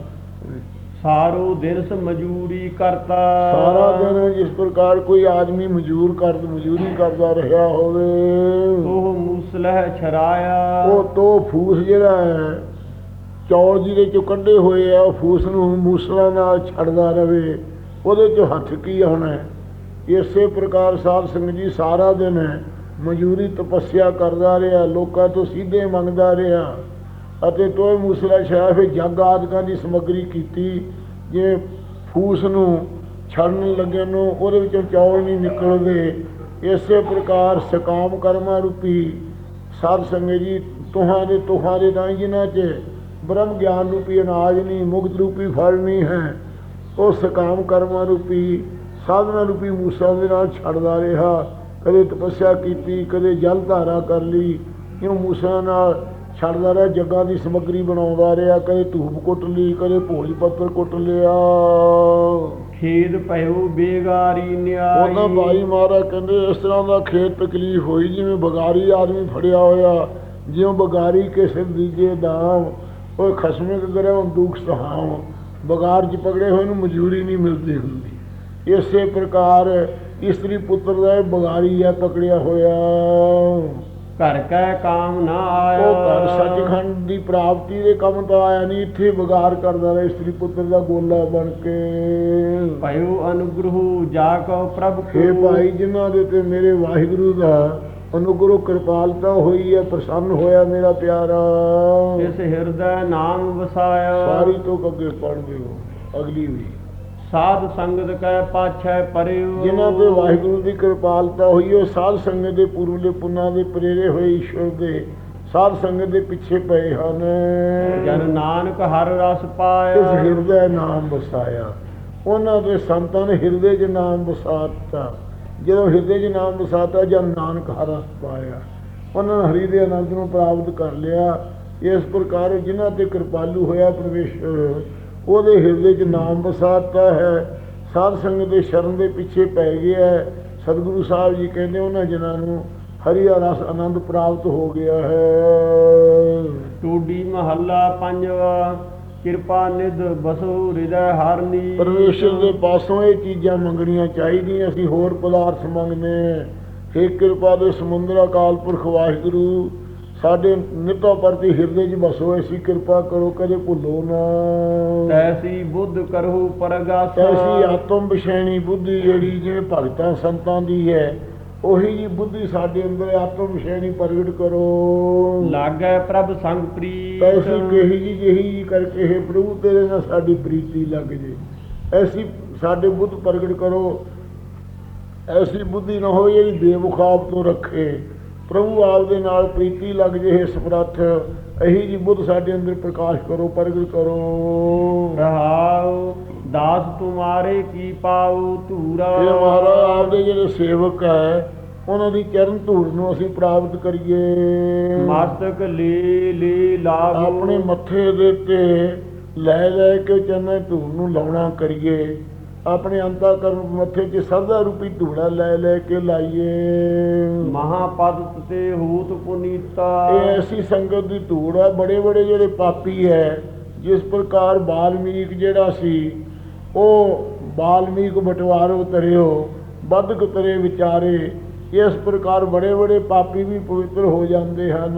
ਸਾਰੂ ਦਿਨਸ ਮਜੂਰੀ ਕਰਤਾ। ਸਾਰਾ ਦਿਨ ਜਿਸ ਪ੍ਰਕਾਰ ਕੋਈ ਆਦਮੀ ਮਜ਼ਦੂਰ ਕਰ ਮਜ਼ਦੂਰੀ ਕਰਦਾ ਰਿਹਾ ਹੋਵੇ। ਉਹ ਮੂਸਲਹ ਛਰਾਇਆ। ਉਹ ਤੋਂ ਫੂਸ ਜਿਹੜਾ ਹੈ ਚੌਲ ਜਿਹਦੇ ਚੋਂ ਕੱਢੇ ਹੋਏ ਆ, ਉਹ ਫੂਸ ਨੂੰ ਮੂਸਲਾ ਨਾਲ ਛੱਡਦਾ ਰਵੇ, ਉਹਦੇ ਚੋਂ ਹੱਥ ਕੀ ਆਉਣਾ ਇਸੇ ਪ੍ਰਕਾਰ ਸਾਧ ਸੰਗਤ ਜੀ ਸਾਰਾ ਦਿਨ ਮਜ਼ੂਰੀ ਤਪੱਸਿਆ ਕਰਦਾ ਰਿਹਾ, ਲੋਕਾਂ ਤੋਂ ਸਿੱਧੇ ਮੰਗਦਾ ਰਿਹਾ ਅਤੇ ਤੋਏ ਮੂਸਲਾ ਛਾਇਆ ਜੱਗ ਆਦਿਕਾਂ ਦੀ ਸਮੱਗਰੀ ਕੀਤੀ ਜੇ ਫੂਸ ਨੂੰ ਛੜਨ ਲੱਗਣ ਨੂੰ ਉਹਦੇ ਵਿੱਚੋਂ ਚੌਲ ਨਹੀਂ ਨਿਕਲਦੇ, ਇਸੇ ਪ੍ਰਕਾਰ ਸਕਾਮ ਕਰਮਾ ਰੂਪੀ ਸਾਧ ਸੰਗਤ ਜੀ, ਤੁਹਾਂ ਦੇ ਤੁਹਾਂ ਦੇ ਤਾਂ ਜਿਨ੍ਹਾਂ 'ਚ ਬ੍ਰਹਮ ਗਿਆਨ ਰੂਪੀ ਅਨਾਜ ਨਹੀਂ ਮੁਕਤ ਰੂਪੀ ਫਲ ਨਹੀਂ ਹੈ। ਉਹ ਸਕਾਮ ਕਰਮਾਂ ਰੂਪੀ ਸਾਧਨਾ ਰੂਪੀ ਮੂਸਾ ਦੇ ਨਾਲ ਛੱਡਦਾ ਰਿਹਾ। ਕਦੇ ਤਪੱਸਿਆ ਕੀਤੀ ਕਦੇ ਜਲ ਧਾਰਾ ਕਰ ਲਈ। ਕਿਉਂ ਮੂਸਾ ਨਾਲ ਛੱਡਦਾ ਰਿਹਾ ਜੱਗਾਂ ਦੀ ਸਮੱਗਰੀ ਬਣਾਉਂਦਾ ਰਿਹਾ। ਕਦੇ ਧੂਪ ਕੁੱਟ ਲਈ ਕਦੇ ਭੋਜ ਪੱਤਰ ਕੁੱਟ ਲਿਆ। ਖੇਦ ਭਇਓ ਬੇਗਾਰੀ ਨਿਆਈ। ਉਹਨਾਂ ਬਾਈ ਮਹਾਰਾਜ ਕਹਿੰਦੇ ਇਸ ਤਰ੍ਹਾਂ ਦਾ ਖੇਤ ਤਕਲੀਫ ਹੋਈ ਜਿਵੇਂ ਬਗਾਰੀ ਆਦਮੀ ਫੜਿਆ ਹੋਇਆ। ਜਿਉਂ ਬਗਾਰੀ ਕਿਸੇ ਦੀਜੇ ਦਾਮ ਉਹ ਖਸਮੇ ਕੇ ਗਰੇ ਉਹ ਦੁੱਖ ਸਹਾਮ ਬਗਾਰ ਚ ਪਕੜੇ ਹੋਏ ਨੂੰ ਮਜ਼ਦੂਰੀ ਨਹੀਂ ਮਿਲਦੀ ਹੁੰਦੀ। ਇਸੇ ਪ੍ਰਕਾਰ ਇਸਤਰੀ ਪੁੱਤਰ ਦਾ ਬਗਾਰੀ ਹੈ ਪਕੜਿਆ ਹੋਇਆ। ਘਰ ਕੈ ਕਾਮ ਨਾ ਆਇਆ। ਉਹ ਘਰ ਸੱਚਖੰਡ ਦੀ ਪ੍ਰਾਪਤੀ ਦੇ ਕੰਮ ਤਾਂ ਆਇਆ ਨਹੀਂ ਇੱਥੇ ਵਿਗਾਰ ਕਰਦਾ ਰਿਹਾ ਇਸਤਰੀ ਪੁੱਤਰ ਦਾ ਗੋਲਾ ਬਣ ਕੇ। ਭਇਓ ਅਨੁਗ੍ਰਹ ਜਾ ਕੋ ਪ੍ਰਭ ਕੋ। ਭਾਈ ਜਿਨ੍ਹਾਂ ਦੇ ਤੇ ਮੇਰੇ ਵਾਹਿਗੁਰੂ ਦਾ ਅਨੁਗ੍ਰਹ ਕਿਰਪਾਲਤਾ ਹੋਈ ਹੈ ਪ੍ਰਸੰਨ ਹੋਇਆ ਮੇਰਾ ਪਿਆਰਾ। ਇਸ ਹਿਰਦੈ ਨਾਮ ਵਸਾਇਆ। ਸਾਰੀ ਤੋਂ ਅੱਗੇ ਪੜ੍ਹਦੇ ਹੋ ਅਗਲੀ ਵੀ। ਸਾਧ ਸੰਗਤ ਕੈ ਪਾਛੈ ਪਰਿਓ ਜਿਨ੍ਹਾਂ ਤੇ ਵਾਹਿਗੁਰੂ ਦੀ ਕਿਰਪਾਲਤਾ ਹੋਈ ਉਹ ਸਾਧ ਸੰਗਤ ਦੇ ਪੁਰਲੇ ਪੁੰਨਾਂ ਦੇ ਪ੍ਰੇਰੇ ਹੋਏ ਈਸ਼ਵਰ ਦੇ ਸਾਧ ਸੰਗਤ ਦੇ ਪਿੱਛੇ ਪਏ ਹਨ। ਜਨ ਨਾਨਕ ਹਰ ਰਸ ਇਸ ਪਾਇਆ ਹਿਰਦੇ ਨਾਮ ਵਸਾਇਆ। ਉਹਨਾਂ ਦੇ ਸੰਤਾਂ ਨੇ ਹਿਰਦੇ 'ਚ ਨਾਮ ਵਸਾਤਾ ਜਦੋਂ ਹਿਰਦੇ 'ਚ ਨਾਮ ਵਸਾਤਾ ਜਨ ਨਾਨਕ ਹਰਸ ਰਸ ਪਾਇਆ, ਉਹਨਾਂ ਨੇ ਹਰੀ ਦੇ ਆਨੰਦ ਨੂੰ ਪ੍ਰਾਪਤ ਕਰ ਲਿਆ। ਇਸ ਪ੍ਰਕਾਰ ਜਿਨ੍ਹਾਂ ਤੇ ਕਿਰਪਾਲੂ ਹੋਇਆ ਪਰਮੇਸ਼ਰ, ਉਹਦੇ ਹਿਰਦੇ 'ਚ ਨਾਮ ਵਸਾਤਾ ਹੈ। ਸਾਧ ਸੰਗਤ ਦੇ ਸ਼ਰਨ ਦੇ ਪਿੱਛੇ ਪੈ ਗਿਆ ਹੈ। ਸਤਿਗੁਰੂ ਸਾਹਿਬ ਜੀ ਕਹਿੰਦੇ, ਉਹਨਾਂ ਜਿਨ੍ਹਾਂ ਨੂੰ ਹਰੀ ਦਾ ਰਸ ਆਨੰਦ ਪ੍ਰਾਪਤ ਹੋ ਗਿਆ ਹੈ। ਟੋਡੀ ਮਹੱਲਾ ਪੰਜਵਾ। ਕਿਰਪਾ ਨਿਧ ਬਸੋ ਹਿਰਦੈ ਹਰਨੀ। ਪਰਮੇਸ਼ਰ ਦੇ ਪਾਸੋਂ ਇਹ ਚੀਜ਼ਾਂ ਮੰਗਣੀਆਂ ਚਾਹੀਦੀਆਂ ਅਸੀਂ ਹੋਰ ਪਦਾਰਥ ਮੰਗਨੇ ਹੈ। ਕਿਰਪਾ ਦੇ ਸਮੁੰਦਰ ਅਕਾਲ ਪੁਰਖ ਵਾਹਿਗੁਰੂ ਸਾਡੇ ਨਿਤੋ ਪ੍ਰਤੀ ਹਿਰਦੇ 'ਚ ਬਸੋ ਐਸੀ ਕਿਰਪਾ ਕਰੋ ਕਦੇ ਭੁੱਲੋ ਨਾ। ਤੈਸੀ ਬੁੱਧ ਕਰਹੁ ਪਰਗਾਸਾ। ਐਸੀ ਆਤਮ ਵਿਸ਼ੈਣੀ ਬੁੱਧੀ ਜਿਹੜੀ ਜਿਵੇਂ ਭਗਤਾਂ ਸੰਤਾਂ ਦੀ ਹੈ ਉਹੀ ਜੀ ਬੁੱਧੀ ਸਾਡੇ ਅੰਦਰ ਆਤਮ ਵਿਸ਼ੈਣੀ ਪ੍ਰਗਟ ਕਰੋ। ਲਾਗੈ ਪ੍ਰਭ ਸੰਗ ਪ੍ਰੀਤ। ਐਸੀ ਕਹੀ ਜੀ ਜਿਹੀ ਕਰਕੇ ਹੈ ਪ੍ਰਭੂ ਤੇਰੇ ਨਾਲ ਸਾਡੀ ਪ੍ਰੀਤੀ ਲੱਗ ਜੇ। ਐਸੀ ਸਾਡੇ ਬੁੱਧ ਪ੍ਰਗਟ ਕਰੋ। ਐਸੀ ਬੁੱਧੀ ਨਾ ਹੋਵੇ ਜਿਹੜੀ ਬੇਮੁਖਾਬ ਤੋਂ ਰੱਖੇ। ਪ੍ਰਭੂ ਆਪ ਦੇ ਨਾਲ ਪ੍ਰੀਤੀ ਲੱਗ ਜੇ ਹੈ ਸਮਰੱਥ ਇਹੀ ਜੀ ਬੁੱਧ ਸਾਡੇ ਅੰਦਰ ਪ੍ਰਕਾਸ਼ ਕਰੋ ਪ੍ਰਗਟ ਕਰੋ। ਰਹਾਉ ਦਾਸ ਤੁਮਾਰੇ ਕੀ ਪਾਉ ਧੂਰਾ? ਇਹ ਮਹਾਰਾਜ ਆਪ ਦੇ ਜਿਹੜੇ ਸੇਵਕ ਹੈ ਉਹਨਾਂ ਦੀ ਚਰਨ ਧੂੜ ਨੂੰ ਅਸੀਂ ਪ੍ਰਾਪਤ ਕਰੀਏ। ਮਸਤਕ ਲੇ ਲੇ ਲਾਭ ਆਪਣੇ ਮੱਥੇ ਦੇ ਤੇ ਲੈ ਲੈ ਕੇ ਚੰਨੇ ਧੂੜ ਨੂੰ ਲਾਉਣਾ ਕਰੀਏ। ਆਪਣੇ ਅੰਤਾਕਰਨ ਮੱਥੇ 'ਚ ਸਰਦਾ ਰੂਪੀ ਧੂੜਾ ਲੈ ਲੈ ਕੇ ਲਾਈਏ। ਮਹਾਪਦ ਤੇ ਹੂਤ ਪੁਨੀਤਾ। ਇਹ ਐਸੀ ਸੰਗਤ ਦੀ ਧੂੜ ਹੈ ਬੜੇ ਬੜੇ ਜਿਹੜੇ ਪਾਪੀ ਹੈ ਜਿਸ ਪ੍ਰਕਾਰ ਬਾਲਮੀਕ ਜਿਹੜਾ ਸੀ ਉਹ ਬਾਲਮੀਕ ਬਟਵਾਰੋ ਤਰਿਓ ਬਦਕ ਤਰੇ ਵਿਚਾਰੇ ਇਸ ਪ੍ਰਕਾਰ ਬੜੇ ਬੜੇ ਪਾਪੀ ਵੀ ਪਵਿੱਤਰ ਹੋ ਜਾਂਦੇ ਹਨ।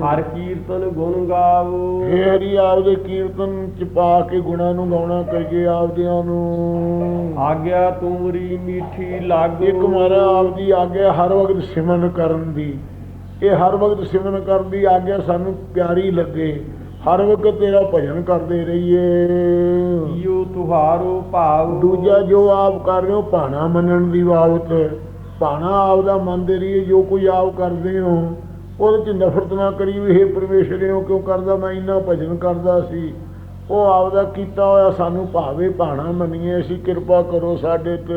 ਹਰ ਕੀਰਤਨ ਗੁਣ ਗਾਵੋ। ਫੇਰ ਹੀ ਆਪਦੇ ਕੀਰਤਨ ਚ ਪਾ ਕੇ ਗੁਣਾਂ ਨੂੰ ਗਾਉਣਾ ਕਰੀਏ ਆਪਦਿਆਂ ਨੂੰ। ਆਗਿਆ ਤੁਮਰੀ ਮੀਠੀ ਲਾਗੋ। ਇੱਕ ਮਾਰਾ ਆਪਦੀ ਆਗਿਆ ਹਰ ਵਕਤ ਸਿਮਰਨ ਕਰਨ ਦੀ। ਇਹ ਹਰ ਵਕਤ ਸਿਮਰਨ ਕਰਨ ਦੀ ਆਗਿਆ ਸਾਨੂੰ ਪਿਆਰੀ ਲੱਗੇ। ਹਰ ਵਕਤ ਤੇਰਾ ਭਜਨ ਕਰਦੇ ਰਹੀਏ। ਈਓ ਤੁਹਾਰੋ ਭਾਵ। ਦੂਜਾ ਜੋ ਆਪ ਕਰ ਰਹੇ ਹੋ ਭਾਣਾ ਮੰਨਣ ਦੀ ਬਾਬਤ। ਭਾਣਾ ਆਪਦਾ ਮੰਨਦੇ ਰਹੀਏ ਜੋ ਕੋਈ ਆਪ ਕਰਦੇ ਹੋ। ਉਹਦੇ ਚ ਨਫ਼ਰਤ ਨਾ ਕਰੀ ਵੀ ਇਹ ਪਰਮੇਸ਼ਰਿਓ ਕਿਉਂ ਕਰਦਾ? ਮੈਂ ਇੰਨਾ ਭਜਨ ਕਰਦਾ ਸੀ। ਉਹ ਆਪਦਾ ਕੀਤਾ ਹੋਇਆ ਸਾਨੂੰ ਭਾਵੇ ਭਾਣਾ ਮੰਨੀਏ ਅਸੀਂ ਕਿਰਪਾ ਕਰੋ ਸਾਡੇ ਤੇ।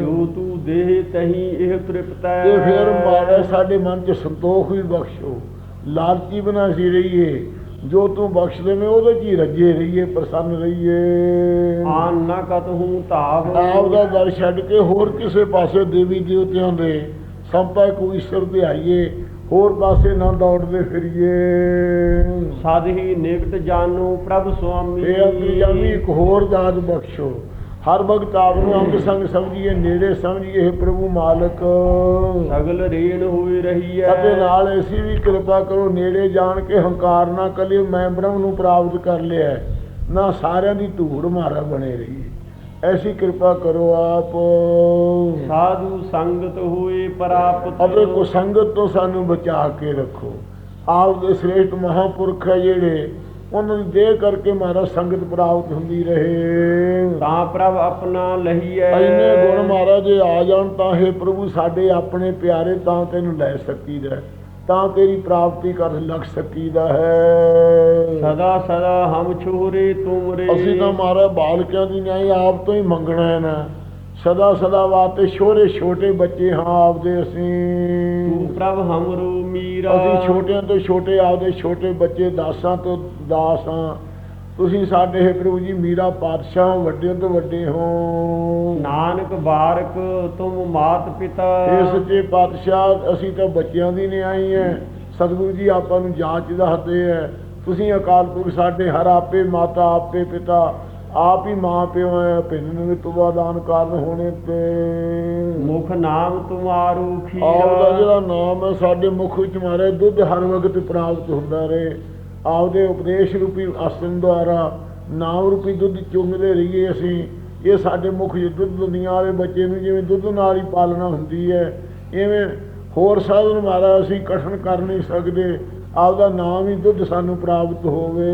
ਜੋ ਤੂੰ ਦੇਹ ਤਹੀਂ ਇਹ ਤ੍ਰਿਪਤੈ ਤੇ ਫਿਰ ਮਾਰਾ ਸਾਡੇ ਮਨ 'ਚ ਸੰਤੋਖ ਵੀ ਬਖਸ਼ੋ। ਲਾਲਚੀ ਬਣਾ ਸੀ ਰਹੀਏ। ਜੋ ਤੂੰ ਬਖਸ਼ ਦੇਵੇਂ ਉਹਦੇ 'ਚ ਹੀ ਰੱਜੇ ਰਹੀਏ ਪ੍ਰਸੰਨ ਰਹੀਏ। ਆਨ ਨਾ ਕਤਹੂ ਧਾਵ। ਆਪ ਦਾ ਦਰ ਛੱਡ ਕੇ ਹੋਰ ਕਿਸੇ ਪਾਸੇ ਦੇਵੀ ਦੇਵਤਿਆਂ ਦੇ ਸੰਪਰਕ ਈਸ਼ਵਰ ਦੇ ਆਈਏ ਹੋਰ ਪਾਸੇ ਨਾ ਦੌੜਦੇ ਫਿਰੀਏ। ਸਦ ਹੀ ਨਿਕਟ ਜਾਨੋ ਪ੍ਰਭ ਸੁਆਮੀ। ਇਹ ਅੰਤਰਜਾਮੀ ਇੱਕ ਹੋਰ ਦਾਤ ਬਖਸ਼ੋ। ਹਰ ਵਕਤ ਆਪ ਨੂੰ ਅੰਗ ਸੰਗ ਸਮਝੀਏ ਨੇੜੇ ਸਮਝੀਏ ਪ੍ਰਭੂ ਮਾਲਕ। ਸਗਲ ਰੇਣ ਹੋਈ ਰਹੀ ਹੈ ਅਤੇ ਨਾਲ ਐਸੀ ਵੀ ਕਿਰਪਾ ਕਰੋ ਨੇੜੇ ਜਾਣ ਕੇ ਹੰਕਾਰ ਨਾ ਕਲਿਓ ਮੈਂ ਬ੍ਰਹਮ ਨੂੰ ਪ੍ਰਾਪਤ ਕਰ ਲਿਆ। ਨਾ ਸਾਰਿਆਂ ਦੀ ਧੂੜ ਮਾਰਾ ਬਣੇ ਰਹੀ ਐਸੀ ਕਿਰਪਾ ਕਰੋ ਆਪ। ਸਾਧੂ ਸੰਗਤ ਹੋਏ ਪ੍ਰਾਪਤ ਆਪਣੇ ਕੋ ਸੰਗਤ ਤੋਂ ਸਾਨੂੰ ਬਚਾ ਕੇ ਰੱਖੋ। ਆਪ ਦੇ ਸ੍ਰੇਸ਼ਟ ਮਹਾਪੁਰਖ ਜਿਹੜੇ ਉਹਨਾਂ ਦੀ ਦੇਹ ਕਰਕੇ ਮਾਰਾ ਸੰਗਤ ਪ੍ਰਾਪਤ ਹੁੰਦੀ ਰਹੇ। ਤਾਂ ਪ੍ਰਭ ਆਪਣਾ ਲਹੀਐ। ਐਨੇ ਗੁਣ ਮਹਾਰਾਜ ਜੇ ਆ ਜਾਣ ਤਾਂ ਹੈ ਪ੍ਰਭੂ ਸਾਡੇ ਆਪਣੇ ਪਿਆਰੇ ਤਾਂ ਤੈਨੂੰ ਲੈ ਸਕੀਦਾ ਹੈ, ਤਾਂ ਤੇਰੀ ਪ੍ਰਾਪਤੀ ਕਰ ਲੱਗ ਸਕੀਦਾ ਹੈ। ਸਦਾ ਸਦਾ ਹਮ ਛੋਰੇ ਤੁਮਰੇ। ਅਸੀਂ ਤਾਂ ਮਾਰਾ ਬਾਲਕਿਆਂ ਦੀ ਨਹੀਂ ਆਪ ਤੋਂ ਹੀ ਮੰਗਣਾ ਹੈ ਨਾ। ਸਦਾ ਸਦਾ ਵਾਸਤੇ ਛੋਰੇ ਛੋਟੇ ਬੱਚੇ ਹਾਂ ਆਪਦੇ ਤੂੰ ਅਸੀਂ ਪ੍ਰਭ ਹਮਰੋ ਮੀਰਾ। ਅਸੀਂ ਛੋਟਿਆਂ ਤੋਂ ਛੋਟੇ ਆਪਦੇ ਛੋਟੇ ਬੱਚੇ ਦਾਸਾਂ ਤੋਂ ਦਾਸ ਹਾਂ। ਤੁਸੀਂ ਸਾਡੇ ਹੈ ਪ੍ਰਭੂ ਜੀ ਮੀਰਾ ਪਾਤਸ਼ਾਹ ਵੱਡੇ ਤੋਂ ਵੱਡੇ ਹੋ। ਨਾਨਕ ਬਾਰਕ ਤੁਮ ਮਾਤ ਪਿਤਾ। ਇਹ ਸੱਚੇ ਪਾਤਸ਼ਾਹ ਅਸੀਂ ਤਾਂ ਬੱਚਿਆਂ ਦੀ ਨਹੀਂ ਆਈ ਹੈ। ਸਤਿਗੁਰੂ ਜੀ ਆਪਾਂ ਨੂੰ ਜਾਂਚ ਦੱਸਦੇ ਹੈ ਤੁਸੀਂ ਅਕਾਲ ਪੁਰਖ ਸਾਡੇ ਹਰ ਆਪੇ ਮਾਤਾ ਆਪੇ ਪਿਤਾ। ਆਪ ਹੀ ਮਾਂ ਪਿਓ ਹੈ ਭਿੰਨ ਤੁਵਾ ਦਾਨ ਕਾਰਨ ਹੋਣੇ ਤੇ। ਮੁਖ ਨਾਮ ਤੁਮਾਰੂ ਆਪ ਦਾ ਖੀਰਾ ਜਿਹੜਾ ਨਾਮ ਹੈ ਸਾਡੇ ਮੁਖ ਵਿੱਚ ਮਾਰੇ ਦੁੱਧ ਹਰ ਵਕਤ ਪ੍ਰਾਪਤ ਹੁੰਦਾ ਰਹੇ। ਆਪਦੇ ਉਪਦੇਸ਼ ਰੂਪੀ ਆਸਨ ਦੁਆਰਾ ਨਾਮ ਰੂਪੀ ਦੁੱਧ ਚੁੰਗਦੇ ਰਹੀਏ ਅਸੀਂ। ਇਹ ਸਾਡੇ ਮੁਖ ਵਿੱਚ ਦੁੱਧ ਦੁਨੀਆਂ ਵਾਲੇ ਬੱਚੇ ਨੂੰ ਜਿਵੇਂ ਦੁੱਧ ਨਾਲ ਹੀ ਪਾਲਣਾ ਹੁੰਦੀ ਹੈ। ਇਵੇਂ ਹੋਰ ਸਾਧਨ ਮਾਰਾ ਅਸੀਂ ਕਠਨ ਕਰ ਨਹੀਂ ਸਕਦੇ। ਆਪਦਾ ਨਾਮ ਹੀ ਦੁੱਧ ਸਾਨੂੰ ਪ੍ਰਾਪਤ ਹੋਵੇ।